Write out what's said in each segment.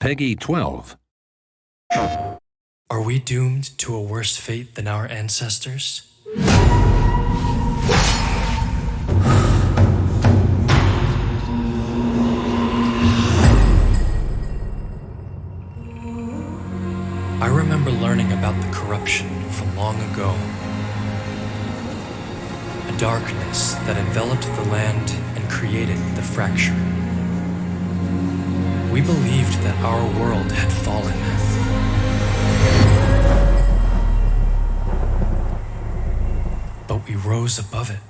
Peggy 12. Are we doomed to a worse fate than our ancestors? I remember learning about the corruption from long ago. A darkness that enveloped the land and created the fracture. We believed that our world had fallen. But we rose above it.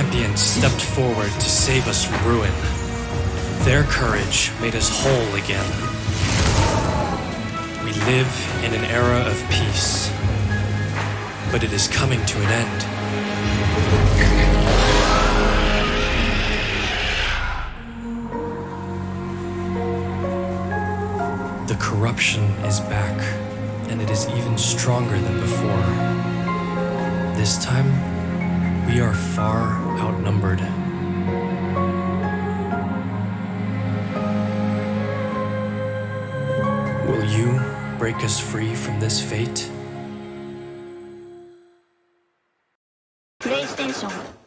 Our champions stepped forward to save us from ruin. Their courage made us whole again. We live in an era of peace, but it is coming to an end. The corruption is back, and it is even stronger than before. This time, we are far outnumbered. Will you break us free from this fate? PlayStation